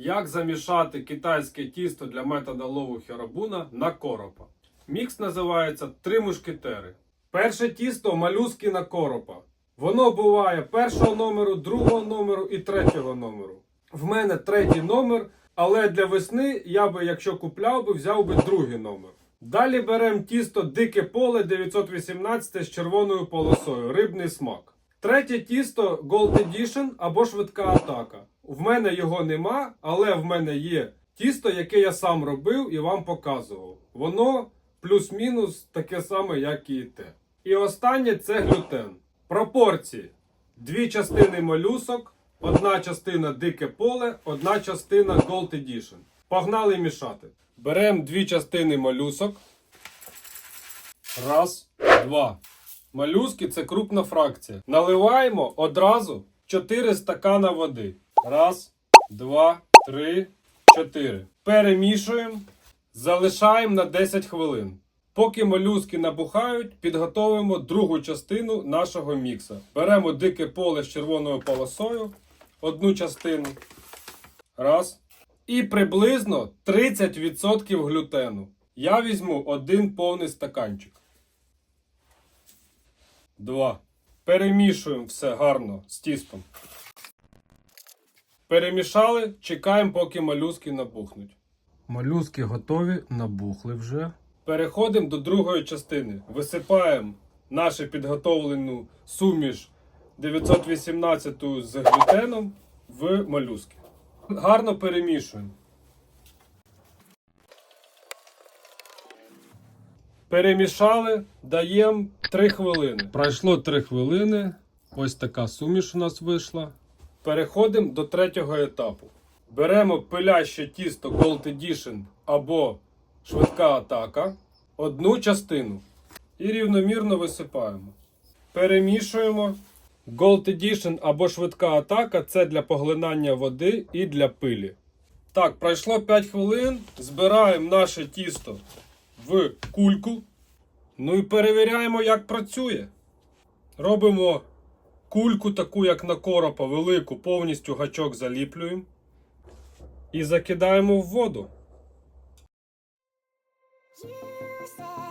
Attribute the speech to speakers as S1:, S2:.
S1: Як замішати китайське тісто для метода лову херабуна на коропа. Мікс називається Три мушкетери. Перше тісто малюски на коропа. Воно буває першого номеру, другого номеру і третього номеру. В мене третій номер, але для весни я би, якщо купляв би, взяв би другий номер. Далі беремо тісто Дике поле 918 з червоною полосою, рибний смак. Третє тісто Gold Edition або швидка атака. В мене його нема, але в мене є тісто, яке я сам робив і вам показував. Воно плюс-мінус таке саме, як і те. І останнє це глютен. Пропорції: дві частини молюсок, одна частина дике поле, одна частина Gold Edition. Погнали мішати. Беремо дві частини молюсок. Раз, два. Молюски це крупна фракція. Наливаємо одразу 4 стакана води. Раз, два, три, чотири. Перемішуємо. Залишаємо на 10 хвилин. Поки молюски набухають, підготовимо другу частину нашого мікса. Беремо дике поле з червоною полосою, одну частину. Раз. І приблизно 30% глютену. Я візьму один повний стаканчик. Два. Перемішуємо все гарно з тістом. Перемішали, чекаємо, поки молюски набухнуть. Молюски готові, набухли вже. Переходимо до другої частини. Висипаємо нашу підготовлену суміш 918 з глютеном в молюски. Гарно перемішуємо. Перемішали, даємо 3 хвилини. Пройшло 3 хвилини. Ось така суміш у нас вийшла. Переходимо до третього етапу. Беремо пиляще тісто Gold Edition або швидка атака, одну частину і рівномірно висипаємо. Перемішуємо. Gold Edition або швидка атака це для поглинання води і для пилі. Так, пройшло 5 хвилин. Збираємо наше тісто в кульку. Ну і перевіряємо, як працює. Робимо кульку, таку, як на коропа, велику, повністю гачок заліплюємо. І закидаємо в воду. You said